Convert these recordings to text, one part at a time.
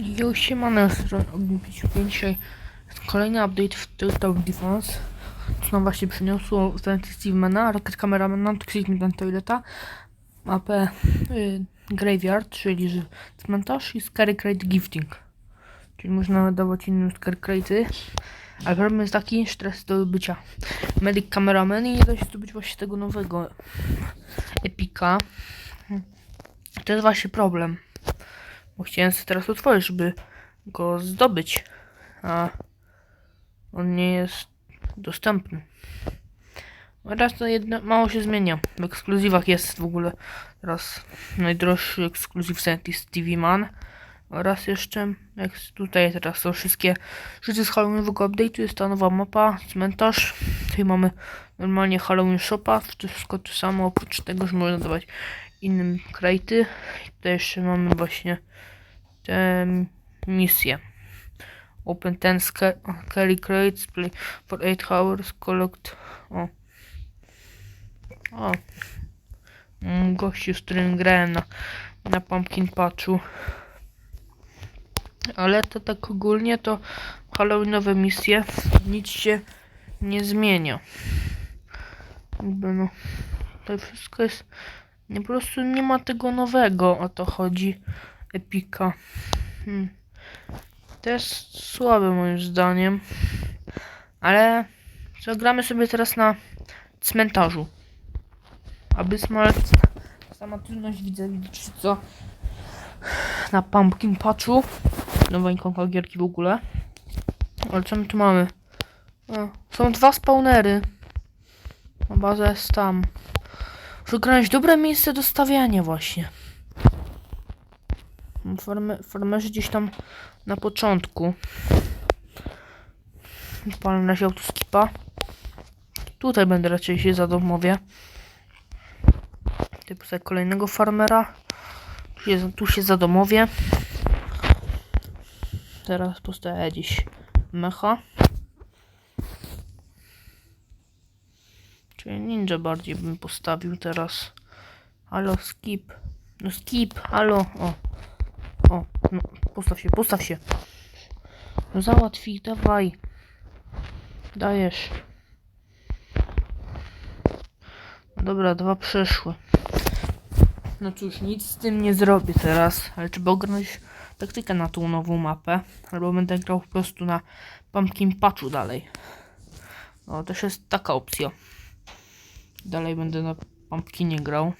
Yo, siemano, stron Ogniu55, dzisiaj jest kolejny update w Total Defense, co nam właśnie przyniosło Stanley Stevenmana, Rocket Cameramana, Toxic ten Toileta, mapę y, Graveyard, czyli cmentarz i Scary Crate Gifting, czyli można dawać innym Scary Crate'y, ale problem jest taki, teraz do bycia. Medic Cameraman i nie da się zdobyć właśnie tego nowego Epika, to jest właśnie problem. Bo chciałem sobie teraz otworzyć, żeby go zdobyć. A on nie jest dostępny. Teraz to jedno, mało się zmienia. W ekskluzywach jest w ogóle teraz najdroższy ekskluzyw Scientist TV Man. Oraz jeszcze, jak tutaj teraz są wszystkie rzeczy z Halloweenowego update'u, jest ta nowa mapa, cmentarz. Tutaj mamy normalnie Halloween Shopa, wszystko to samo, oprócz tego, że można dawać innym krajty. Tutaj jeszcze mamy właśnie te misje. Open 10 sca- carry crates, play for 8 hours, collect... O. O. Mm, Gościu, z którym grałem na, na Pumpkin Patchu. Ale to tak ogólnie to Halloweenowe misje nic się nie zmienia. No, to wszystko jest po prostu nie ma tego nowego, o to chodzi. Epika. Hmm. To jest słabe moim zdaniem. Ale zagramy sobie teraz na cmentarzu. Aby smalec sama trudność widzę widzicie co na pumpkin patchu. Nowa ikonka gierki w ogóle. Ale co my tu mamy? O, są dwa spawnery. Baza jest tam. Wygrałeś dobre miejsce do stawiania właśnie. Farme, farmerzy gdzieś tam na początku. Palę na razie autoskipa. Tutaj będę raczej się zadomowie. Typu sobie kolejnego farmera. Tu się, tu się zadomowie. Teraz postawię gdzieś mecha. Czyli ninja bardziej bym postawił teraz. Halo, skip. No skip, halo. O. O, no, postaw się, postaw się. No załatwij, dawaj. Dajesz. Dobra, dwa przeszły. No cóż, nic z tym nie zrobię teraz, ale trzeba ogarnąć taktykę na tą nową mapę, albo będę grał po prostu na Pumpkin Patchu dalej. No, też jest taka opcja. Dalej będę na Pumpkinie grał.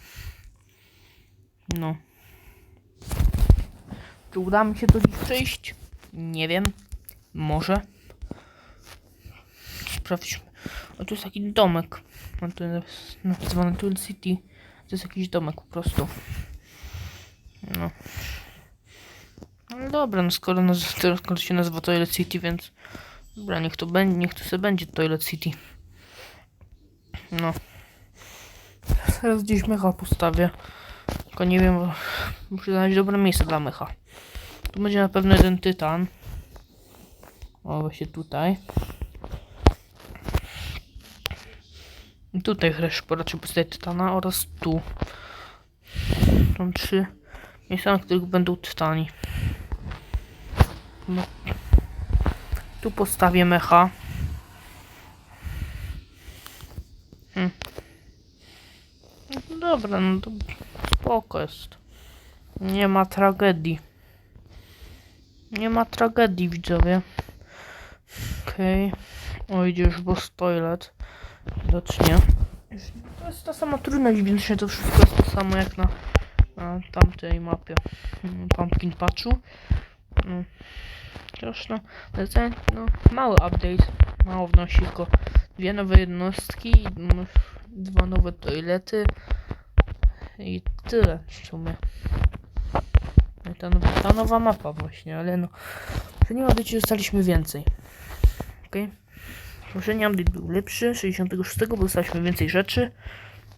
No. Czy uda mi się to dziś przejść? Nie wiem. Może. Sprawdźmy. O, tu jest taki domek. No, to jest nazywany Tool City. To jest jakiś domek po prostu. No. Ale dobra, no skoro, to- skoro się nazywa Toilet City, więc... Dobra, niech to będzie, niech to sobie będzie Toilet City. No. Teraz gdzieś mecha postawię. Tylko nie wiem, muszę znaleźć dobre miejsce dla mecha. Tu będzie na pewno jeden tytan. O, właśnie tutaj. I tutaj chyba raczej postawię tytana oraz tu. Są trzy miejsca, na których będą tytani. No. Tu postawię mecha. Hmm. No dobra, no to spoko jest. Nie ma tragedii. Nie ma tragedii, widzowie. Okej. Okay. O, idzie już boss toilet. Widocznie. To jest ta sama trudność, się to wszystko jest to samo jak na, na tamtej mapie. Mm, Pumpkin Patchu. No. Chociaż no, no, mały update. Mało wnosi, tylko dwie nowe jednostki, no, dwa nowe toilety. I tyle w sumie. No Ta nowa, ta nowa mapa właśnie, ale no. Nie update dostaliśmy więcej. Okej. Okay. Poprzedni update był lepszy, 66, bo dostaliśmy więcej rzeczy.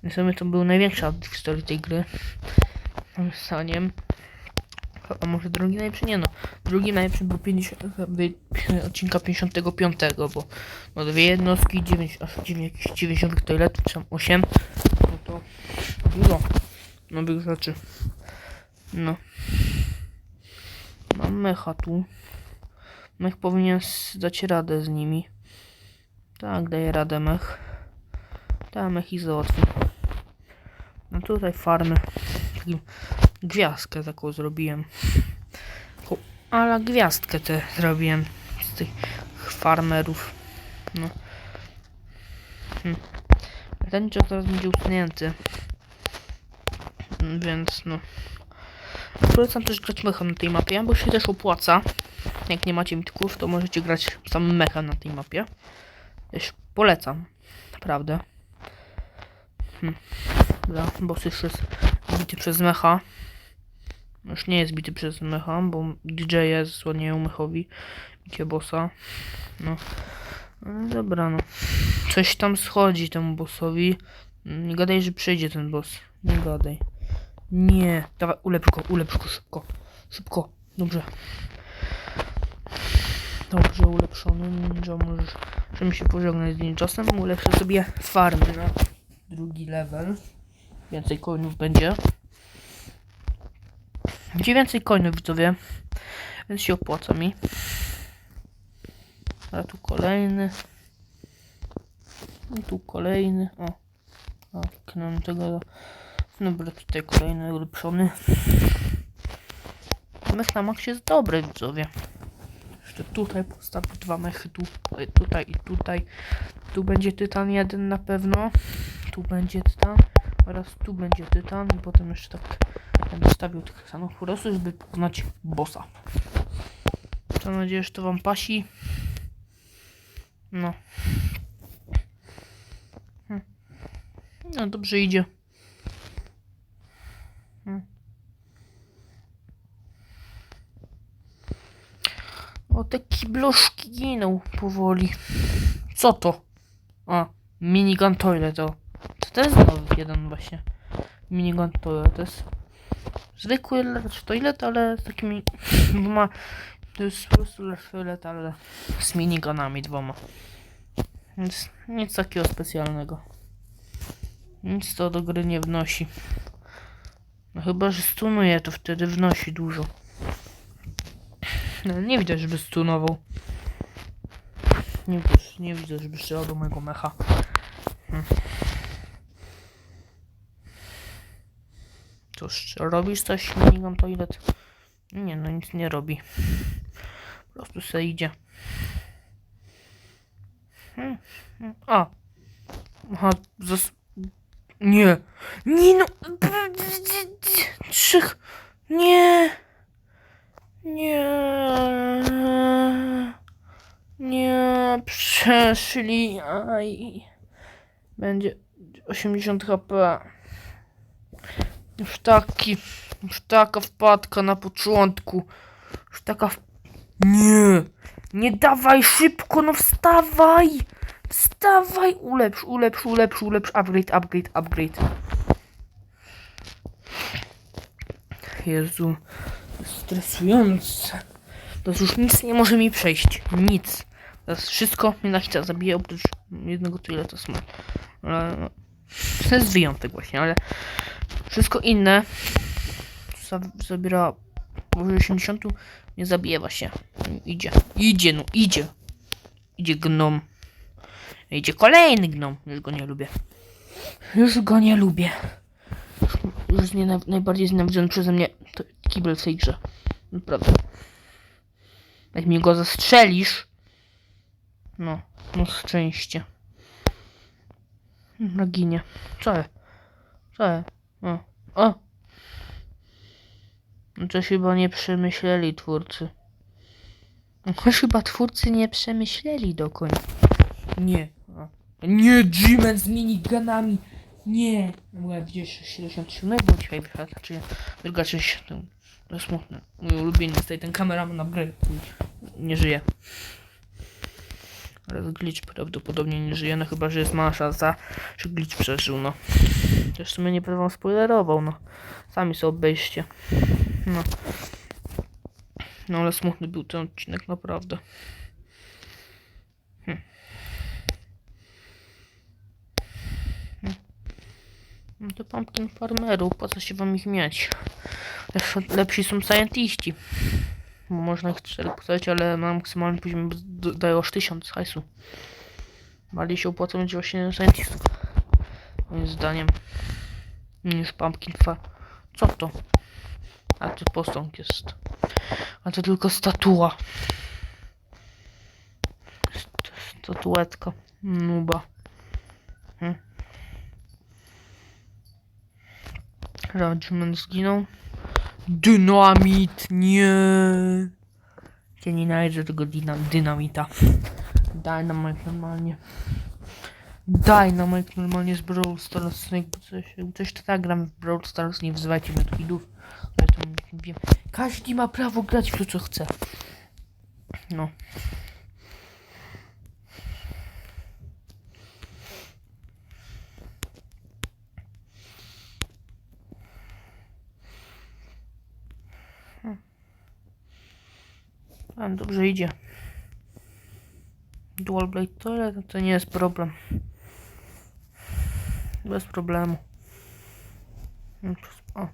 W sumie to był największy update w historii tej gry. Moim zdaniem. A może drugi najlepszy? Nie no. Drugi najlepszy był 50, update odcinka 55, bo no dwie jednostki, 9, aż 9, jakichś 90 toiletów, czy tam 8. No to dużo nowych rzeczy. No. Mam mecha tu. Mech powinien dać radę z nimi. Tak, daje radę mech. Tak, mech ich załatwi. No tutaj farmy. Gwiazdkę taką zrobiłem. Taką, ale gwiazdkę te zrobiłem z tych farmerów. No. Hm. Ten cios teraz będzie usunięty. Więc no. Polecam też grać mechem na tej mapie, bo się też opłaca. Jak nie macie mitków, to możecie grać samym mechem na tej mapie. Też polecam. Naprawdę. Hm. Dobra, boss już jest bity przez mecha. Już nie jest bity przez mecha, bo DJ jest słaniają mechowi. Bicie bossa. No. no. Dobra, no. Coś tam schodzi temu bossowi. Nie gadaj, że przyjdzie ten boss. Nie gadaj. Nie. Dawaj, ulepsz go, ulepsz go szybko. Szybko. Dobrze. Dobrze ulepszony ninja. Możesz możemy się pożegnać z ninjasem. Ulepszę sobie farmy na drugi level. Więcej coinów będzie. Będzie więcej coinów widzowie. Więc się opłaca mi. A tu kolejny. I tu kolejny. O. O, knę tego. Dobra, tutaj kolejny ulepszony. Mech na maksie jest dobry, widzowie. Jeszcze tutaj postawię dwa mechy, tu, tutaj, i tutaj. Tu będzie tytan jeden na pewno. Tu będzie tytan. Oraz tu będzie tytan. I potem jeszcze tak będę stawił tych samych żeby pokonać bossa. Mam nadzieję, że to wam pasi. No. Hmm. No dobrze idzie. Hmm. Kibluszki giną powoli. Co to? A, minigun toilet, to. To, jest nowy jeden właśnie. Minigun toilet, to jest zwykły toilet, ale z takimi dwoma... To jest po prostu toilet, ale z minigunami dwoma. Więc nic takiego specjalnego. Nic to do gry nie wnosi. No chyba, że stunuje, to wtedy wnosi dużo. No, nie widać, żeby stunował. Nie nie widzę, żeby strzelał do mojego mecha. Hmm. Cóż, robisz coś, minigun toilet? Nie, no nic nie robi. Po prostu se idzie. Hmm. A. Aha, zas... Nie. Nie no. Trzech. Nie. Nie. Nie. Przeszli. Aj. Będzie 80 HP. Już taki. Już taka wpadka na początku. Już taka. W... Nie. Nie dawaj szybko, no wstawaj. Wstawaj. Ulepsz, ulepsz, ulepsz, ulepsz. Upgrade, upgrade, upgrade. Jezu. Stresujące. To już nic nie może mi przejść. Nic. Teraz wszystko mnie na hita zabije oprócz jednego tyle to smart. Ale to jest wyjątek właśnie, ale wszystko inne za, zabiera powyżej 80 nie zabije właśnie. Idzie. Idzie, no idzie. Idzie gnom. Idzie kolejny gnom. Już go nie lubię. Już go nie lubię. Już, jest nie, najbardziej znienawidzony przeze mnie kibel w tej grze. Naprawdę. Jak mi go zastrzelisz. No, no szczęście. No ginie. Co? Co? O. O! No to chyba nie przemyśleli twórcy. No chyba twórcy nie przemyśleli do końca. Nie. O. Nie, G-Man z minigunami. Nie. Byłem gdzieś 77, bo dzisiaj wyszedł, znaczy druga część. To, to smutne. Mój ulubieniec tutaj, ten kameraman gry. Nie żyje. Ale glitch prawdopodobnie nie żyje, no chyba, że jest mała szansa, że glitch przeżył, no. Też w sumie nie będę wam spoilerował, no. Sami sobie obejście. No. No ale smutny był ten odcinek, naprawdę. Hm. Hm. No to pumpkin farmerów, po co się wam ich mieć? Lepsi są scientiści. Można ich cztery postawić, ale na maksymalny poziom d- daje aż 1000 hajsu. Bardziej się opłaca mieć właśnie scientistów. Moim zdaniem. Niż pumpkin fa. Co to? A to posąg jest. A to tylko statua. St- Statuetka. Nuba. Hmm. Regiment zginął. Dynamit, nie. Ja nienawidzę tego dynam dynamita. Dynamite normalnie. Dynamite normalnie z Brawl Stars. Jakby coś, jakby coś to tak gram w Brawl Stars, nie wzywajcie mnie widów. Ale wiem. Każdy ma prawo grać w to co chce. No. A, dobrze idzie. Dual Blade Toilet to nie jest problem. Bez problemu. No, O.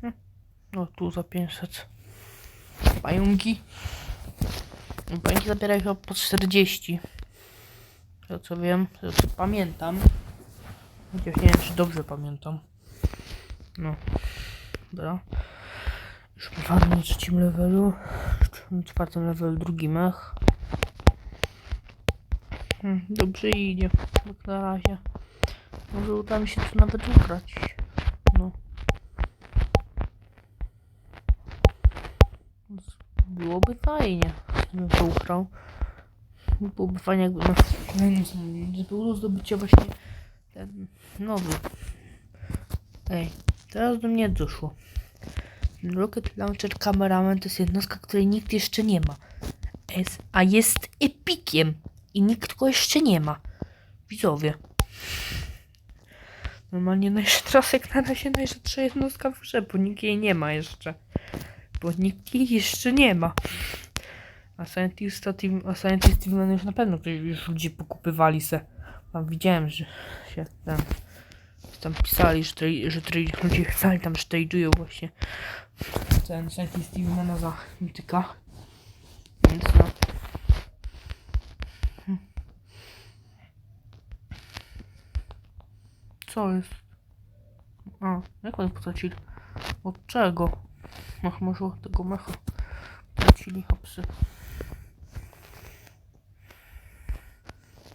Hmm. No tu za 500. Pająki. Pająki zabierają chyba po 40. To co wiem, to co pamiętam. Chociaż nie wiem czy dobrze pamiętam. No. Dobra. Już farmy na trzecim levelu. Czwartym levelu drugi mech. Hmm, dobrze idzie. Jak na razie. Może uda mi się tu nawet ugrać. No. Byłoby fajnie, gdybym to ugrał. Byłoby fajnie, jakby na było do zdobycia właśnie ten nowy. Ej, teraz do mnie doszło. Rocket Launcher Cameraman to jest jednostka, której nikt jeszcze nie ma. Jest, a jest epikiem i nikt go jeszcze nie ma. Widzowie. Normalnie jak na razie najrzadsza jednostka w grze, bo nikt jej nie ma jeszcze. Bo nikt jej jeszcze nie ma. A Scientist, Team, a Scientist już na pewno już ludzie pokupywali se. Tam widziałem, że się tam, tam pisali, że, że trade- ludzie pisali tam, że właśnie ten Scientist Stevenmana za mityka. Więc no. Hmm. Co jest? A, jak oni potracili? Od czego? Ach, może od tego mecha. Tracili hopsy.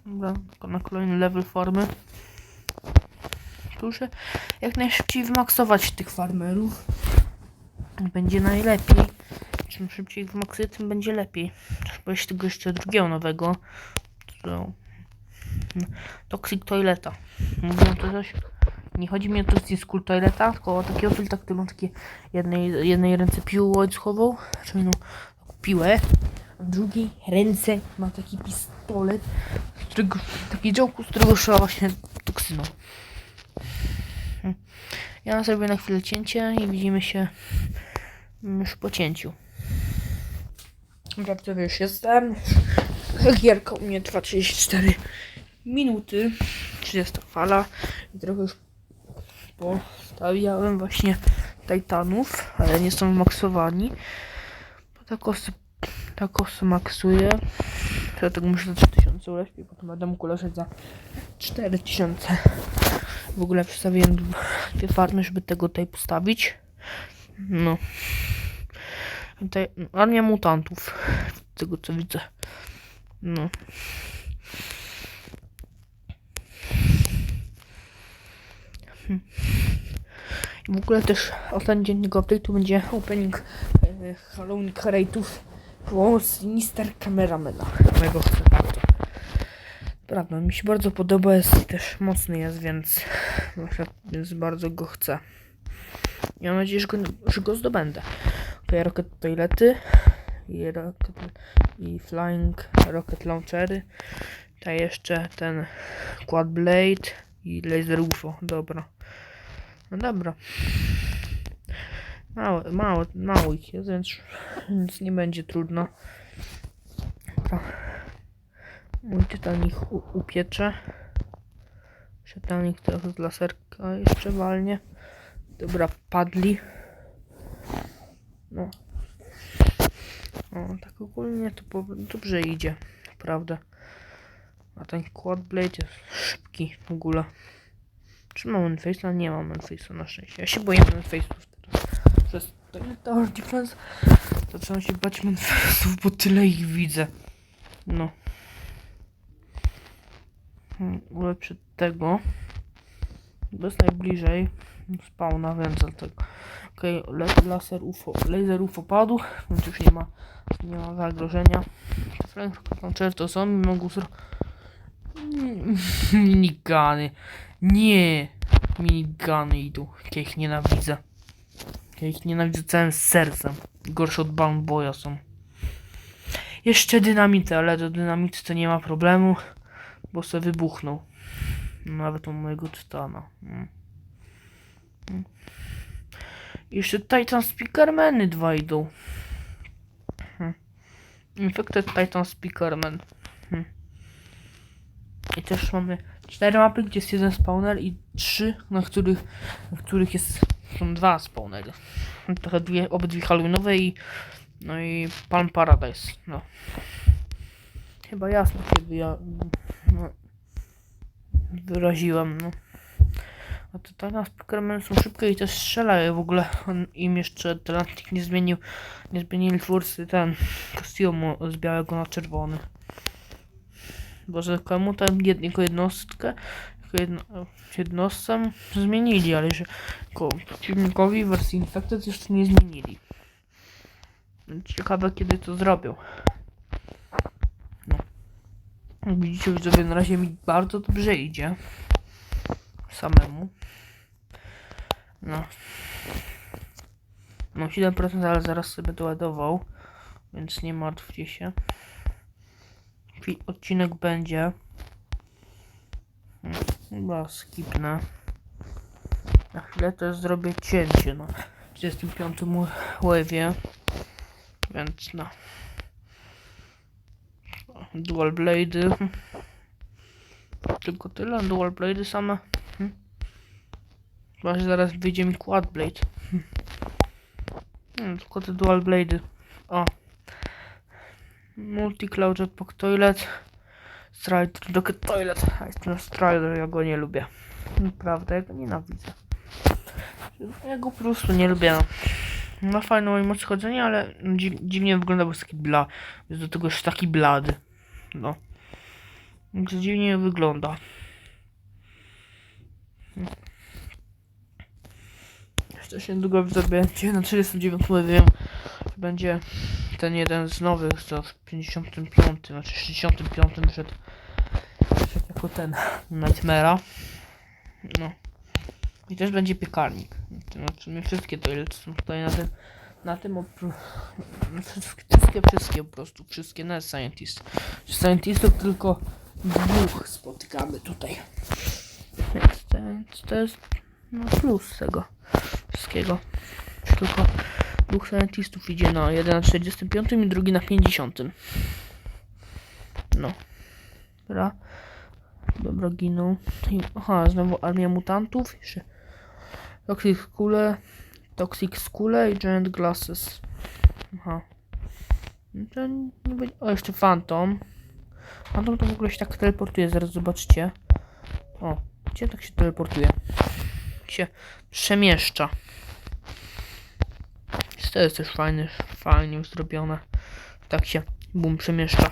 Dobra, na kolejny level farmy. Proszę jak najszybciej wymaksować tych farmerów. Będzie najlepiej. Czym szybciej ich wymaksuję, tym będzie lepiej. Trzeba jeszcze tego jeszcze drugiego nowego. To... Toxic Toileta. Mówią to coś? Nie chodzi mi o Toxic School Toileta, tylko o takiego filtra, który ma takie jednej, jednej ręce piłę łańcuchową, czyli no piłę, a w drugiej ręce ma taki pistolet, z którego, taki działku, z którego strzela właśnie toksyną. Ja zrobię na chwilę cięcie i widzimy się już po cięciu. Żartowie już jestem. Gierka u mnie trwa 34 minuty. 30 fala. I trochę już postawiałem właśnie Titanów, ale nie są maksowani. Bo tak osy, tak osy maksuję. Dlatego muszę za 3000 ulepić, potem będę mógł leżeć za 4000. W ogóle przedstawiłem dwie farmy, żeby tego tutaj postawić. No. Tutaj armia mutantów. Z tego co widzę. No. I w ogóle też ostatni dzień tego update'u będzie opening e, Halloween Curate'ów po Sinister Cameramana. Bardzo. Prawda, mi się bardzo podoba, jest też mocny jest, więc, więc bardzo go chcę. I mam nadzieję, że go, że go zdobędę. Tutaj rocket toilety i, rocket, i flying rocket launchery. Tutaj jeszcze ten quad blade i laser UFO. Dobra. No dobra. Mało, mało, mało ich jest, więc, więc nie będzie trudno. Mój czytelnik upiecze. Czytelnik trochę z laserka jeszcze walnie. Dobra, padli. No. O, tak ogólnie to dobrze idzie, naprawdę. A ten quad blade jest szybki w ogóle. Czy mam Manface'a? Nie mam Manface'a na szczęście. Ja się boję Manface'ów teraz. Przez Tower Defense zacząłem się bać Manface'ów, bo tyle ich widzę. No. Hmm, Ulepszę tego. Bo jest najbliżej spawna, więc dlatego. Okej, okay, laser UFO, laser UFO padł, więc już nie ma, nie ma zagrożenia. Frank Launcher to są mogą zro... Minigany. Nie! Minigany idą. Ja ich nienawidzę. Ja ich nienawidzę całym sercem. Gorsze od Boya są. Jeszcze dynamity, ale do dynamity to nie ma problemu, bo se wybuchnął. Nawet u mojego tytana. Mm. Mm. Jeszcze Titan Speakermany dwa idą. Hmm. Infected Titan Speakerman. Hmm. I też mamy cztery mapy, gdzie jest jeden spawner i trzy, na których, na których jest, są dwa spawnery. Trochę dwie, obydwie halloweenowe i no i Palm Paradise. No. Chyba jasno kiedy ja wyraziłem. No. A to Titan Speakerman są szybkie i też strzelają w ogóle. On, Im jeszcze Atlantic nie zmienił, nie zmienili twórcy ten kostiumu z białego na czerwony. Boże, komu tam jednego jednostkę, jako jedno, zmienili, ale że ko- przeciwnikowi wersji Infected jeszcze nie zmienili. Ciekawe kiedy to zrobią. No. Widzicie widzowie, na razie mi bardzo dobrze idzie. Samemu. No. Mam 7%, ale zaraz sobie doładował. Więc nie martwcie się. Odcinek będzie. Hmm, Chyba skipnę. Na chwilę też zrobię cięcie na 35 wave'ie. Więc no. Dual blade. Tylko tyle, dual blade same. Hmm. Chyba, że zaraz wyjdzie mi quad blade. Tylko te dual blade. O. Multi-Cloud Jetpack Toilet. Strider Rocket Toilet. A jest ten Strider, ja go nie lubię. Naprawdę, ja go nienawidzę. Ja go po prostu nie lubię. No. Ma fajną moc chodzenia, ale dziw, dziwnie wygląda, bo jest taki bla. Jest do tego już taki blady. No. Więc dziwnie wygląda. Jeszcze się niedługo będzie na 39 wiem, będzie ten jeden z nowych, co w 55, znaczy 65 przed, jako ten Nightmare'a. No. I też będzie piekarnik. W sumie wszystkie to są tutaj na tym, na tym opr- wszystkie, wszystkie, po prostu, wszystkie, nawet Scientist. Scientistów tylko dwóch spotykamy tutaj. Więc to, jest no, plus tego wszystkiego. Tylko dwóch scientistów idzie na jeden na 45 i drugi na 50. No. Dobra. Dobra, ginął. I, aha, znowu armia mutantów. Jeszcze Toxic Skule, Toxic Skule i Giant Glasses. Aha. To nie będzie... O, jeszcze Phantom. Phantom to w ogóle się tak teleportuje, zaraz zobaczcie. O, gdzie tak się teleportuje? Się przemieszcza. To jest też fajne, fajnie zrobione. Tak się bum przemieszcza.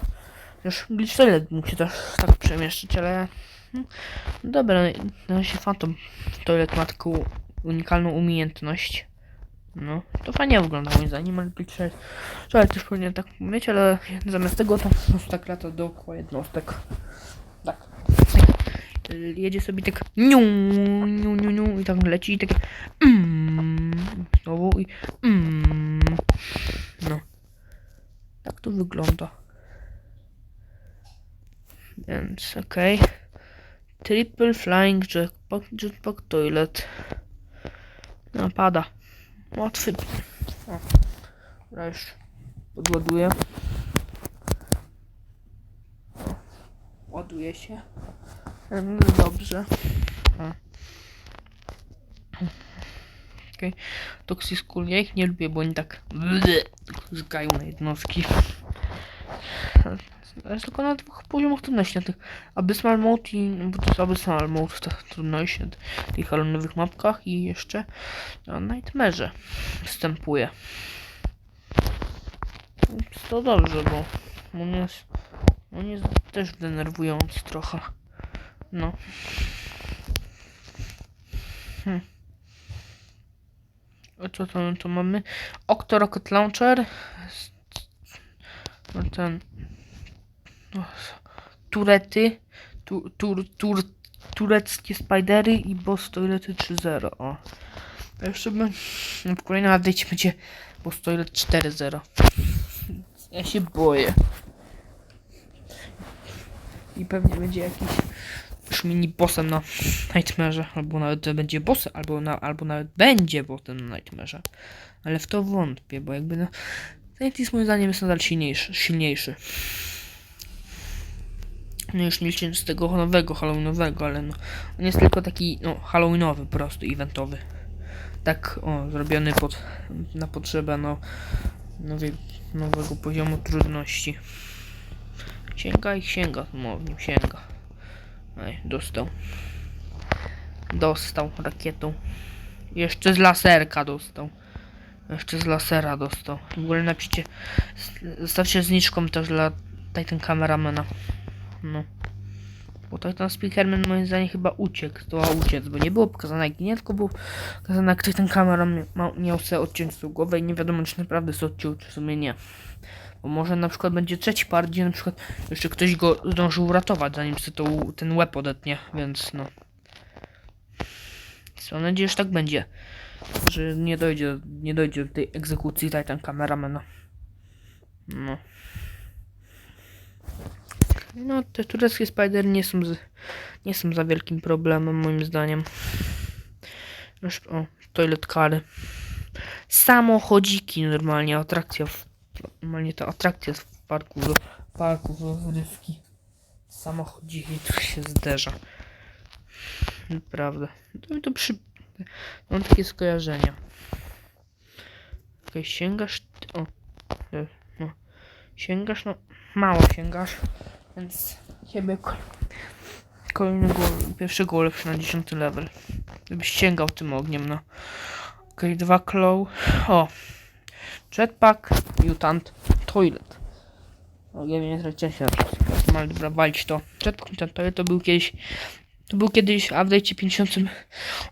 Już Glitch Toilet mógł się też tak przemieszczać, ale... hmm, Dobra, na razie Phantom Toilet ma taką unikalną umiejętność. No, to fajnie wygląda moim zdaniem, ale Toilet Toilet też powinien tak mieć, ale zamiast tego to tak lata dookoła jednostek. Tak. Jedzie sobie tak niu, niu, niu, niu i tak leci i takie mm, znowu i mm, no. Tak to wygląda. Więc okej. Triple Flying Jetpack, jetpack Toilet. No, pada. Łatwy. Dobra, podładuję. Ładuje się. No dobrze. Okej. Toxic School, ja ich nie lubię, bo oni tak zgają na jednostki. To jest tylko na dwóch poziomach trudności, na tych Abyssal Mode i, bo to jest Abyssal Mode, ta trudność na tych halonowych mapkach i jeszcze na Nightmare występuje. To dobrze, bo on jest, on jest też denerwujący trochę. No. Hmm. A co tam tu mamy? Octo Rocket Launcher. No ten. no, Turety. Tu, tur, tur, tureckie spidery i boss toilety 3.0. O. A jeszcze bym. W kolejnym update będzie boss toilet 4.0. Ja się boję. I pewnie będzie jakiś już mini bossem na Nightmare'ze, albo nawet będzie bossem, albo, na, albo nawet będzie bossem na Nightmare'ze. Ale w to wątpię, bo jakby no... Scientist moim zdaniem jest nadal silniejszy. silniejszy. No już nie z tego nowego, halloweenowego, ale no... On jest tylko taki, no, halloweenowy po prostu, eventowy. Tak, o, zrobiony pod, na potrzebę, no... Nowej, nowego poziomu trudności. Sięga i sięga, no, w sięga. Ej, dostał. Dostał rakietą. Jeszcze z laserka dostał. Jeszcze z lasera dostał. W ogóle napiszcie. Zostawcie zniczką też dla Titan Cameramana. No. Bo Titan Speakerman moim zdaniem chyba uciekł. To uciec, bo nie było pokazane jak ginie, tylko było pokazane jak Titan Cameraman miał, sobie odciąć tą głowę i nie wiadomo czy naprawdę sobie odciął, czy w sumie nie. Bo może na przykład będzie trzeci part, gdzie na przykład jeszcze ktoś go zdążył uratować, zanim sobie to, ten łeb odetnie, więc no. Mam nadzieję, że tak będzie. Że nie dojdzie, nie dojdzie do tej egzekucji Titan Cameramana. No. No, te tureckie spider nie są, z, nie są za wielkim problemem, moim zdaniem. O, toilet kary. Samochodziki normalnie, atrakcja w Normalnie to atrakcja w parku, w parku rozrywki. Samochodziki tu się zderza. Naprawdę. To mi to przy... Mam takie skojarzenia. Okej, sięgasz... O. e, No. Sięgasz, no... Mało sięgasz. Więc... Ciebie ko- kolejnego, pierwszego ulepszy na 10 level. Gdybyś sięgał tym ogniem, no. Okej, dwa claw. O. Jetpack, mutant, toilet. O, wiem, że się ale dobra, walić to. Jetpack, mutant, toilet to był kiedyś... To był kiedyś w update 50...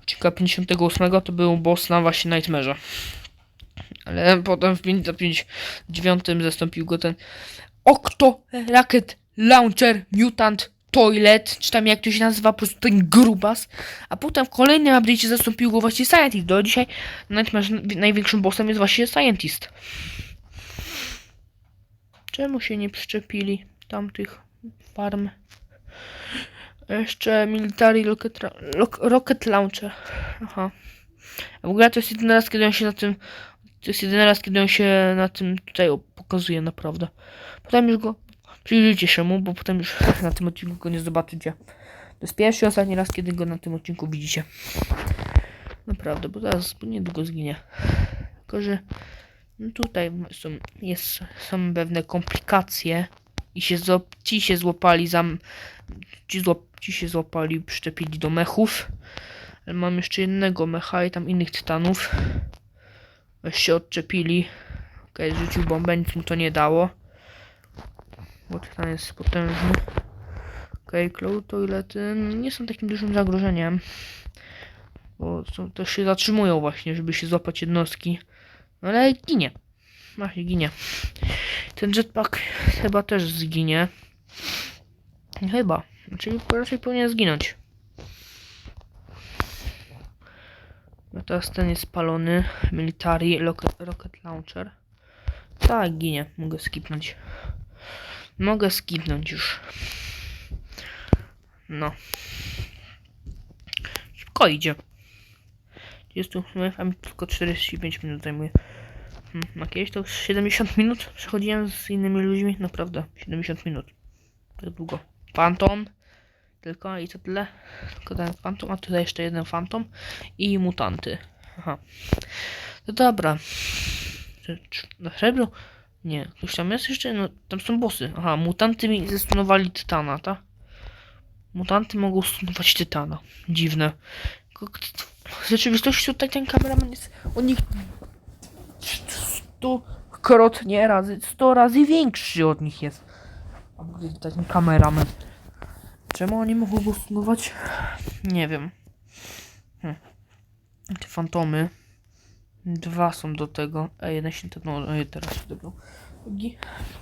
Odcinka 58 to był boss na właśnie Nightmare'ze. Ale potem w 59 zastąpił go ten Octo Rocket Launcher Mutant Toilet, czy tam jak to się nazywa, po prostu ten grubas. A potem w kolejnym update'cie zastąpił go właśnie Scientist. Do dzisiaj Nightmare największym bossem jest właśnie Scientist. Czemu się nie przyczepili tamtych farm? Jeszcze Military Rocket, Rocket Launcher. Aha. A w ogóle to jest jedyny raz, kiedy on się na tym... To jest jedyny raz, kiedy on się na tym tutaj pokazuje, naprawdę. Potem już go przyjrzyjcie się mu, bo potem już na tym odcinku go nie zobaczycie. To jest pierwszy ostatni raz, kiedy go na tym odcinku widzicie. Naprawdę, bo zaraz niedługo zginie. Tylko, że no tutaj są, jest, są pewne komplikacje i się ci się złapali za... Ci, złap, ci się złapali, przyczepili do mechów. Ale mam jeszcze jednego mecha i tam innych tytanów. Weź się odczepili. Okej, rzucił bombę, nic mu to nie dało. Bo tytan jest potężny. Okej, okay, cloud toilety nie są takim dużym zagrożeniem. Bo są, też się zatrzymują właśnie, żeby się złapać jednostki. Ale ginie. Właśnie ginie. Ten jetpack chyba też zginie. Chyba. Czyli raczej powinien zginąć. No teraz ten jest spalony. Military rocket, launcher. Tak, ginie. Mogę skipnąć. Mogę skipnąć już. No. Szybko idzie. Jest tu a mi tylko 45 minut zajmuje. Hmm, a kiedyś to już 70 minut przechodziłem z innymi ludźmi. Naprawdę, 70 minut. Tak długo. Phantom. Tylko i to tyle. Tylko ten Phantom, a tutaj jeszcze jeden Phantom. I mutanty. Aha. No dobra. Na srebro? Nie. Ktoś tam jest jeszcze? No, tam są bossy. Aha, mutanty mi zestunowali Tytana, tak? Mutanty mogą stunować Tytana. Dziwne. W rzeczywistości tutaj ten kameraman jest o nich stukrotnie razy, sto razy większy od nich jest. A gdy ten kameraman. Czemu oni mogą go stunować? Nie wiem. Hm. Te fantomy. Dwa są do tego. A jeden się tepnął. Ej, teraz się tepnął.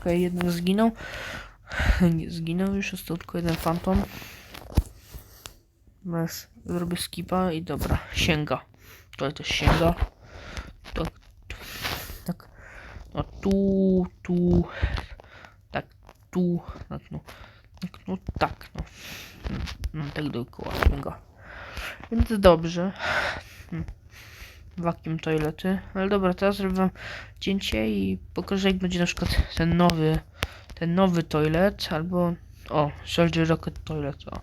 Okej, jeden zginął. Nie zginął już, jest tylko jeden fantom. Bez, zrobię skipa i dobra, sięga. To też sięga. No tu, tu. Tak, tu. Tak, no. Tak, no, tak, no. No, tak dookoła sięga. Więc dobrze. Hmm. Vacuum toilety. Ale dobra, teraz zrobię wam cięcie i pokażę jak będzie na przykład ten nowy, ten nowy toilet, albo o, Soldier Rocket Toilet, o.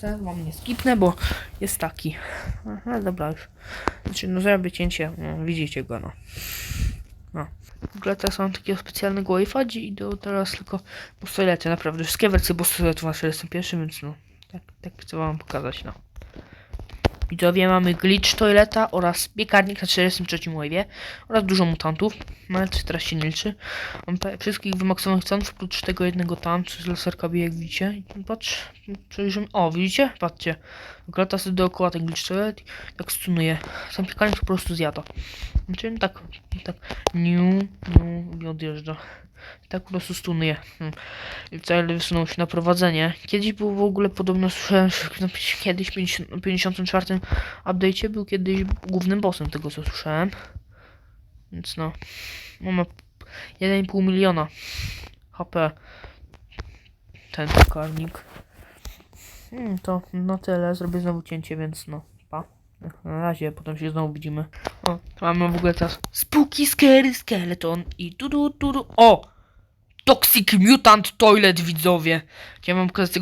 Teraz wam nie skipnę, bo jest taki. Aha, dobra już. Znaczy, no zrobię cięcie, no, widzicie go, no. No. W ogóle teraz mam takiego specjalnego Wi-Fi i idę teraz tylko po toilety, naprawdę. Wszystkie wersje po toiletu na 41, więc no, tak, tak chcę wam pokazać, no. Widzowie, mamy glitch toileta oraz piekarnik na 43 wave'ie oraz dużo mutantów, no ale to teraz się nie liczy. Mam wszystkich wymaksowanych stanów, oprócz tego jednego tam, co z laserka bije, jak widzicie. Patrz, przejrzymy. O, widzicie? Patrzcie. Lata sobie dookoła ten glitch toilet tak stunuje. Sam piekarnik po prostu zjada. Znaczy, no tak, tak, niu, niu, i odjeżdża. Tak po prostu stunuje. Hmm. Cel wysunął się na prowadzenie. Kiedyś był w ogóle podobno, słyszałem, kiedyś w 50 54 update'cie był kiedyś głównym bossem tego co słyszałem. Więc no, no ma 1,5 miliona HP ten karnik. Hmm, to no tyle, zrobię znowu cięcie, więc no, pa. Na razie, potem się znowu widzimy. O, mamy w ogóle teraz Spooky Scary Skeleton i tu tu tu tu. O! Toxic Mutant Toilet widzowie. Chciałem wam pokazać tego